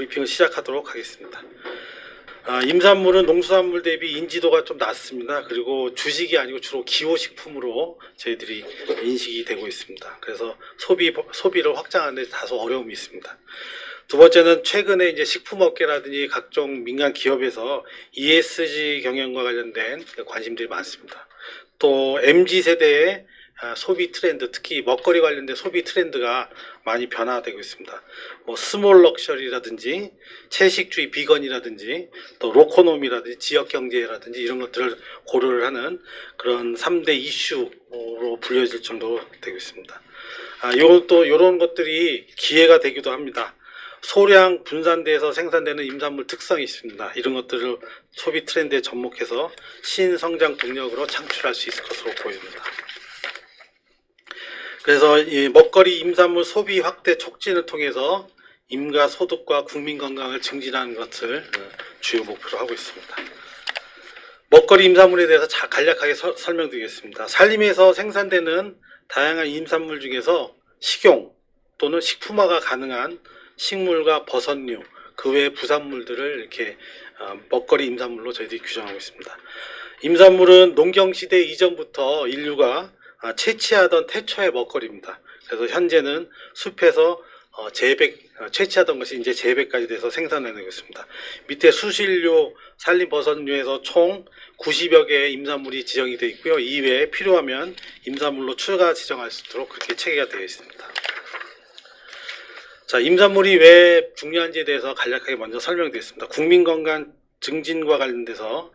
브리핑을 시작하도록 하겠습니다. 아, 임산물은 농수산물 대비 인지도가 좀 낮습니다. 그리고 주식이 아니고 주로 기호식품으로 저희들이 인식이 되고 있습니다. 그래서 소비 소비를 확장하는 데 다소 어려움이 있습니다. 두 번째는 최근에 이제 식품업계라든지 각종 민간 기업에서 ESG 경영과 관련된 관심들이 많습니다. 또 MZ 세대의 아, 소비 트렌드, 특히 먹거리 관련된 소비 트렌드가 많이 변화되고 있습니다. 뭐 스몰 럭셔리라든지 채식주의 비건이라든지 또 로코노미라든지 지역 경제라든지 이런 것들을 고려를 하는 그런 3대 이슈로 불려질 정도로 되고 있습니다. 아, 요런 또 요런 것들이 기회가 되기도 합니다. 소량 분산돼서 생산되는 임산물 특성이 있습니다. 이런 것들을 소비 트렌드에 접목해서 신성장 동력으로 창출할 수 있을 것으로 보입니다. 그래서 이 먹거리 임산물 소비 확대 촉진을 통해서 임가 소득과 국민 건강을 증진하는 것을 어, 주요 목표로 하고 있습니다. 먹거리 임산물에 대해서 자- 간략하게 서- 설명드리겠습니다. 산림에서 생산되는 다양한 임산물 중에서 식용 또는 식품화가 가능한 식물과 버섯류 그 외 부산물들을 이렇게 어, 먹거리 임산물로 저희들이 규정하고 있습니다. 임산물은 농경 시대 이전부터 인류가 아, 채취하던 태초의 먹거리입니다. 그래서 현재는 숲에서 어, 재배 어, 채취하던 것이 이제 재배까지 돼서 생산해내고 있습니다. 밑에 수실류, 산림버섯류에서 총 90여 개의 임산물이 지정이 되어 있고요. 이외에 필요하면 임산물로 추가 지정할 수 있도록 그렇게 체계가 되어 있습니다. 자, 임산물이 왜 중요한지에 대해서 간략하게 먼저 설명드리겠습니다. 국민 건강 증진과 관련돼서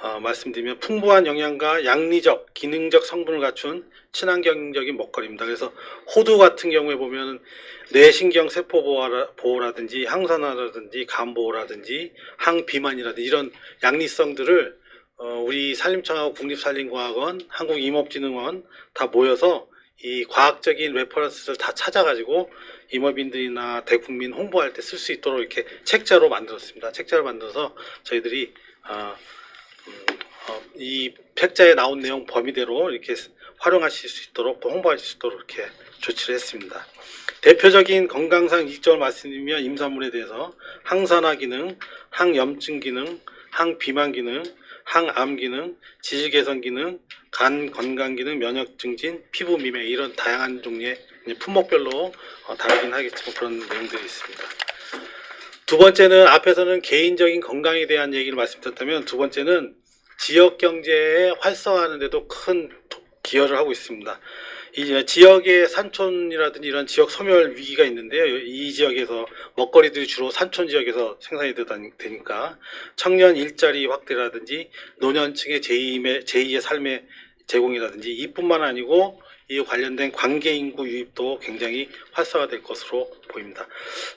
어, 말씀드리면 풍부한 영양과 양리적, 기능적 성분을 갖춘 친환경적인 먹거리입니다. 그래서 호두 같은 경우에 보면 뇌신경 세포 보호라- 보호라 든지 항산화라든지 간 보호라든지 항비만이라든지 이런 양리성들을 어, 우리 산림청하고 국립산림과학원, 한국임업진흥원 다 모여서 이 과학적인 레퍼런스를 다 찾아가지고 임업인들이나 대국민 홍보할 때 쓸 수 있도록 이렇게 책자로 만들었습니다. 책자로 만들어서 저희들이 어, 음, 어, 이 책자에 나온 내용 범위대로 이렇게 활용하실 수 있도록 또 홍보하실 수 있도록 이렇게 조치를 했습니다. 대표적인 건강상 이점을 말씀드리면 임산물에 대해서 항산화 기능, 항염증 기능, 항비만 기능, 항암 기능, 지질 개선 기능, 간 건강 기능, 면역 증진, 피부 미매 이런 다양한 종류의 품목별로 어, 다르긴 하겠지만 그런 내용들이 있습니다. 두 번째는 앞에서는 개인적인 건강에 대한 얘기를 말씀드렸다면 두 번째는 지역 경제에 활성화하는데도 큰 도- 기여를 하고 있습니다. 이 지역의 산촌이라든지 이런 지역 소멸 위기가 있는데요. 이 지역에서 먹거리들이 주로 산촌 지역에서 생산이 되니까 청년 일자리 확대라든지 노년층의 제2의, 제2의 삶의 제공이라든지 이뿐만 아니고 이 관련된 관계 인구 유입도 굉장히 활성화될 것으로 보입니다.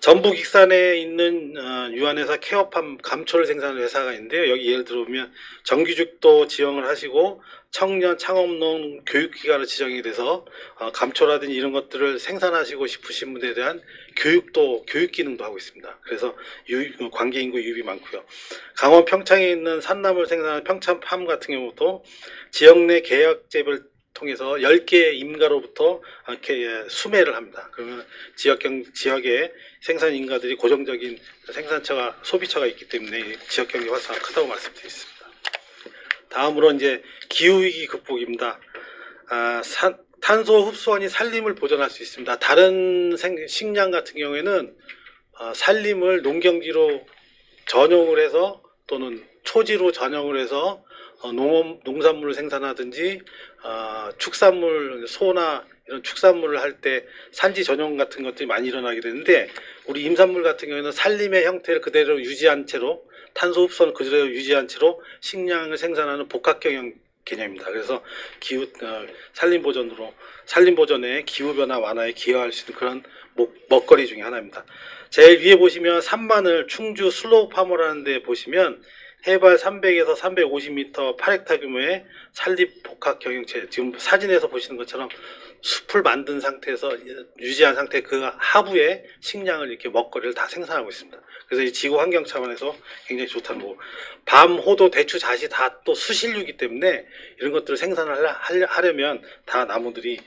전북 익산에 있는 어, 유한회사 케어팜 감초를 생산하는 회사가 있는데요. 여기 예를 들어보면 정규직도 지원을 하시고 청년 창업농 교육기관을 지정이 돼서 어, 감초라든지 이런 것들을 생산하시고 싶으신 분에 대한 교육도 교육 기능도 하고 있습니다. 그래서 유입, 어, 관계 인구 유입이 많고요. 강원 평창에 있는 산나물 생산하는 평창팜 같은 경우도 지역 내 계약 재배를 통해서 10개의 임가로부터 이렇게 예, 수매를 합니다. 그러면 지역 경, 지역의 생산 인가들이 고정적인 생산처가 소비처가 있기 때문에 이 지역 경제 활성화가 크다고 말씀드리겠습니다. 다음으로 이제 기후 위기 극복입니다. 아, 산- 탄소 흡수원이 산림을 보존할 수 있습니다. 다른 생, 식량 같은 경우에는 아, 산림을 농경지로 전용을 해서 또는 초지로 전용을 해서 어, 농업, 농산물을 생산하든지 어, 축산물, 소나 이런 축산물을 할 때 산지 전용 같은 것들이 많이 일어나게 되는데 우리 임산물 같은 경우에는 산림의 형태를 그대로 유지한 채로 탄소 흡수를 그대로 유지한 채로 식량을 생산하는 복합 경영 개념입니다. 그래서 기후 어, 산림 보존으로 산림 보존에 기후 변화 완화에 기여할 수 있는 그런 먹, 먹거리 중에 하나입니다. 제일 위에 보시면 산마늘 충주 슬로우 파머라는 데 보시면 해발 300에서 350m 8헥타 규모의 산립 복합 경영체 지금 사진에서 보시는 것처럼 숲을 만든 상태에서 유지한 상태 그 하부에 식량을 이렇게 먹거리를 다 생산하고 있습니다. 그래서 이 지구 환경 차원에서 굉장히 좋다는 거고 밤, 호도, 대추, 자시 다 또 수신류이기 때문에 이런 것들을 생산을 하려- 하려- 하려면 다 나무들이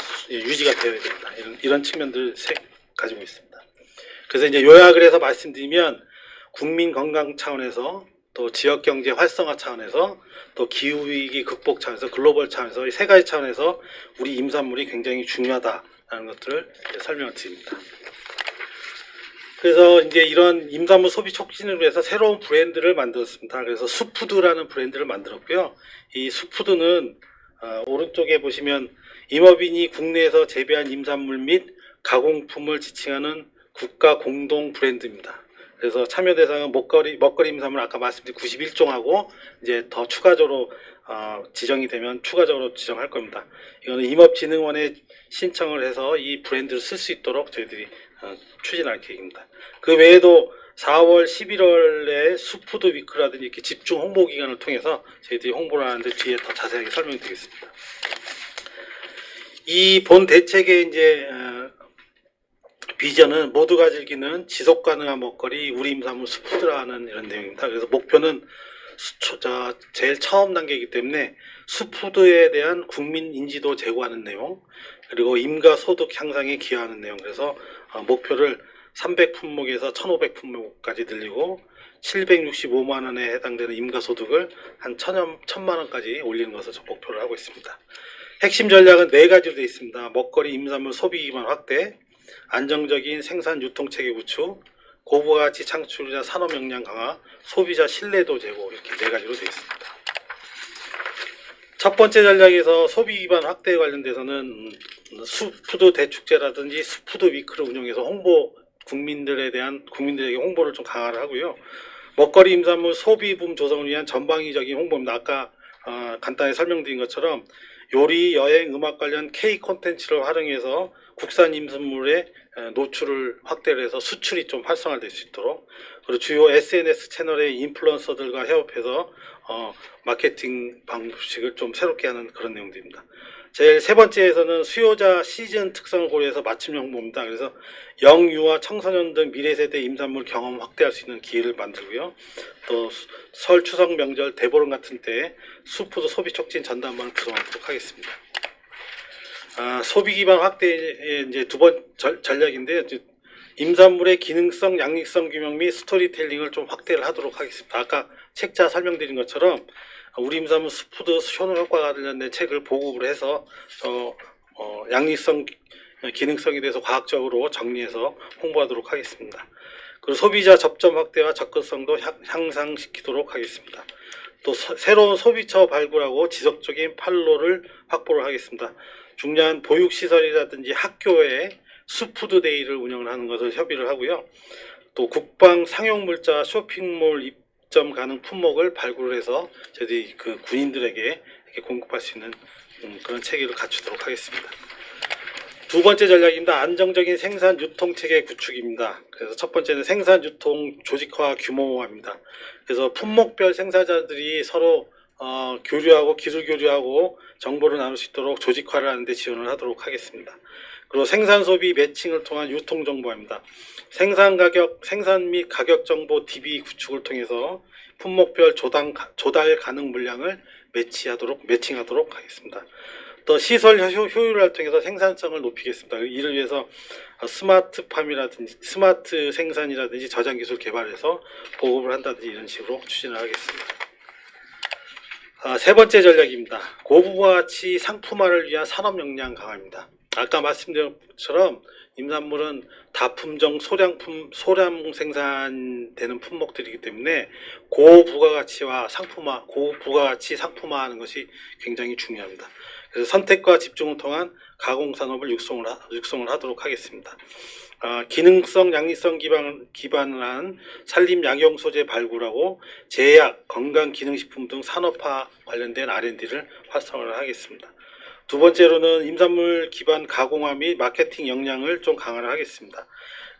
수- 유지가 되어야 됩니다. 이런, 이런 측면들을 세- 가지고 있습니다. 그래서 이제 요약을 해서 말씀드리면 국민 건강 차원에서 또 지역 경제 활성화 차원에서 또 기후 위기 극복 차원에서 글로벌 차원에서 이 세 가지 차원에서 우리 임산물이 굉장히 중요하다라는 것들을 설명을 드립니다. 그래서 이제 이런 임산물 소비 촉진을 위해서 새로운 브랜드를 만들었습니다. 그래서 수푸드라는 브랜드를 만들었고요. 이 수푸드는 어, 오른쪽에 보시면 임업인이 국내에서 재배한 임산물 및 가공품을 지칭하는 국가 공동 브랜드입니다. 그래서 참여 대상은 먹거리, 먹거리 임산물 아까 말씀드린 91종하고 이제 더 추가적으로 어, 지정이 되면 추가적으로 지정할 겁니다. 이거는 임업진흥원에 신청을 해서 이 브랜드를 쓸 수 있도록 저희들이 어, 추진할 계획입니다. 그 외에도 4월, 11월에 수푸드 위크라든지 이렇게 집중 홍보 기간을 통해서 저희들이 홍보를 하는데 뒤에 더 자세하게 설명드리겠습니다. 이 본 대책의 이제 어, 비전은 모두가 즐기는 지속 가능한 먹거리 우리 임산물 수푸드라는 이런 내용입니다. 그래서 목표는 수초, 저, 제일 처음 단계이기 때문에 수푸드에 대한 국민 인지도 제고하는 내용 그리고 임가 소득 향상에 기여하는 내용 그래서 어, 목표를 300품목에서 1,500품목까지 늘리고 765만 원에 해당되는 임가 소득을 한 1,000만 원까지 올리는 것을 저 목표를 하고 있습니다. 핵심 전략은 네 가지로 되어 있습니다. 먹거리 임산물 소비 기반 확대, 안정적인 생산 유통 체계 구축, 고부가치 창출이나 산업 역량 강화, 소비자 신뢰도 제고 이렇게 네 가지로 되어 있습니다. 첫 번째 전략에서 소비 기반 확대에 관련돼서는 음, 수푸드 대축제라든지 수푸드 위크를 운영해서 홍보 국민들에 대한 국민들에게 홍보를 좀 강화를 하고요. 먹거리 임산물 소비붐 조성을 위한 전방위적인 홍보입니다. 아까 어, 간단히 설명드린 것처럼 요리, 여행, 음악 관련 K 콘텐츠를 활용해서 국산 임산물의 에, 노출을 확대를 해서 수출이 좀 활성화될 수 있도록 그리고 주요 SNS 채널의 인플루언서들과 협업해서 어, 마케팅 방식을 좀 새롭게 하는 그런 내용들입니다. 제일 세 번째에서는 수요자 시즌 특성을 고려해서 맞춤 홍보입니다. 그래서 영유아 청소년 등 미래 세대 임산물 경험 확대할 수 있는 기회를 만들고요. 또 설 추석 명절 대보름 같은 때에 수푸드 소비 촉진 전담반을 구성하도록 하겠습니다. 아, 소비 기반 확대의 이제 두 번 전략인데요. 임산물의 기능성, 양익성 규명 및 스토리텔링을 좀 확대를 하도록 하겠습니다. 아까 책자 설명드린 것처럼 우리 임산물 스푸드 효능 효과가 관련된 책을 보급을 해서 어, 어, 양익성, 기능성에 대해서 과학적으로 정리해서 홍보하도록 하겠습니다. 그리고 소비자 접점 확대와 접근성도 향- 향상시키도록 하겠습니다. 또 서- 새로운 소비처 발굴하고 지속적인 판로를 확보를 하겠습니다. 중요한 보육시설이라든지 학교에 수푸드 데이를 운영을 하는 것을 협의를 하고요. 또 국방 상용물자 쇼핑몰 입점 가능 품목을 발굴해서 저희들이 그 군인들에게 공급할 수 있는 음, 그런 체계를 갖추도록 하겠습니다. 두 번째 전략입니다. 안정적인 생산 유통 체계 구축입니다. 그래서 첫 번째는 생산 유통 조직화 규모화입니다. 그래서 품목별 생산자들이 서로 어, 교류하고 기술 교류하고 정보를 나눌 수 있도록 조직화를 하는데 지원을 하도록 하겠습니다. 그리고 생산 소비 매칭을 통한 유통 정보입니다. 생산 가격, 생산 및 가격 정보 DB 구축을 통해서 품목별 조당, 조달 가능 물량을 매치하도록 매칭하도록 하겠습니다. 또 시설 효- 효율화를 통해서 생산성을 높이겠습니다. 이를 위해서 스마트팜이라든지 스마트 생산이라든지 저장 기술 개발해서 보급을 한다든지 이런 식으로 추진을 하겠습니다. 아, 세 번째 전략입니다. 고부가 가치 상품화를 위한 산업 역량 강화입니다. 아까 말씀드린 것처럼 임산물은 다품종 소량품 소량 생산되는 품목들이기 때문에 고부가가치와 상품화, 고부가가치 상품화하는 것이 굉장히 중요합니다. 그래서 선택과 집중을 통한 가공 산업을 육성을, 하, 육성을 하도록 하겠습니다. 아, 기능성, 양리성 기반, 기반을 한 산림 약용 소재 발굴하고 제약, 건강 기능식품 등 산업화 관련된 R&D를 활성화를 하겠습니다. 두 번째로는 임산물 기반 가공화 및 마케팅 역량을 좀 강화를 하겠습니다.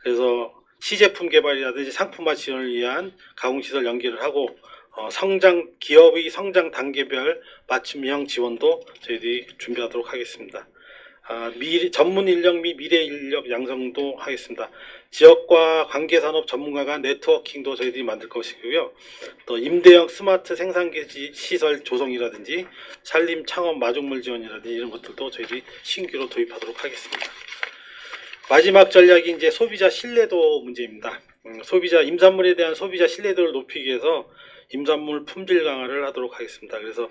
그래서 시제품 개발이라든지 상품화 지원을 위한 가공시설 연계를 하고 어, 성장 기업의 성장 단계별 맞춤형 지원도 저희들이 준비하도록 하겠습니다. 아, 미래, 전문 인력 및 미래 인력 양성도 하겠습니다. 지역과 관계 산업 전문가가 네트워킹도 저희들이 만들 것이고요. 또 임대형 스마트 생산기지 시설 조성이라든지 산림 창업 마중물 지원이라든지 이런 것들도 저희들이 신규로 도입하도록 하겠습니다. 마지막 전략이 이제 소비자 신뢰도 문제입니다. 음, 소비자 임산물에 대한 소비자 신뢰도를 높이기 위해서 임산물 품질 강화를 하도록 하겠습니다. 그래서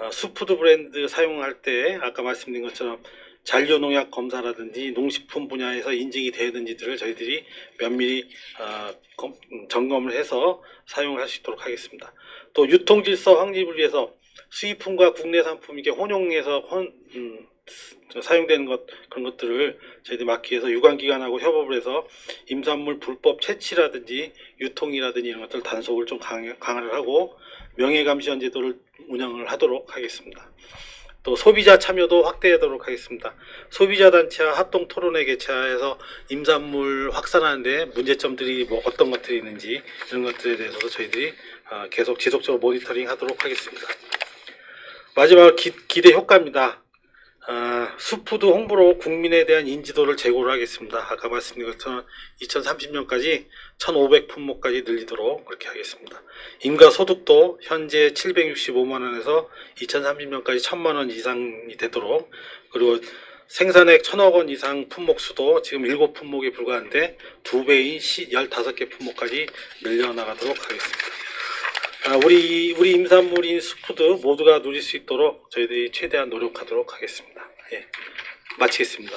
어, 수푸드 브랜드 사용할 때 아까 말씀드린 것처럼 잔류 농약 검사라든지 농식품 분야에서 인증이 되는지들을 저희들이 면밀히 어, 검- 음, 점검을 해서 사용할 수 있도록 하겠습니다. 또 유통 질서 확립을 위해서 수입품과 국내 상품 이게 혼용해서 혼, 음, 저 사용되는 것 그런 것들을 저희들이 막기 위해서 유관기관하고 협업을 해서 임산물 불법 채취라든지 유통이라든지 이런 것들 단속을 좀 강화, 강화를 하고 명예감시원 제도를 운영을 하도록 하겠습니다. 또 소비자 참여도 확대하도록 하겠습니다. 소비자 단체와 합동 토론회 개최해서 임산물 확산하는데 문제점들이 뭐 어떤 것들이 있는지 이런 것들에 대해서도 저희들이 아, 계속 지속적으로 모니터링 하도록 하겠습니다. 마지막 기, 기대 효과입니다. 아, 수푸드 홍보로 국민에 대한 인지도를 제고를 하겠습니다. 아까 말씀드린 것처럼 2030년까지 1,500품목까지 늘리도록 그렇게 하겠습니다. 인가 소득도 현재 765만 원에서 2030년까지 1,000만 원 이상이 되도록 그리고 생산액 1,000억 원 이상 품목 수도 지금 7품목에 불과한데 2배인 15개 품목까지 늘려나가도록 하겠습니다. 아, 우리 우리 임산물인 수푸드 모두가 누릴 수 있도록 저희들이 최대한 노력하도록 하겠습니다. 예, 마치겠습니다.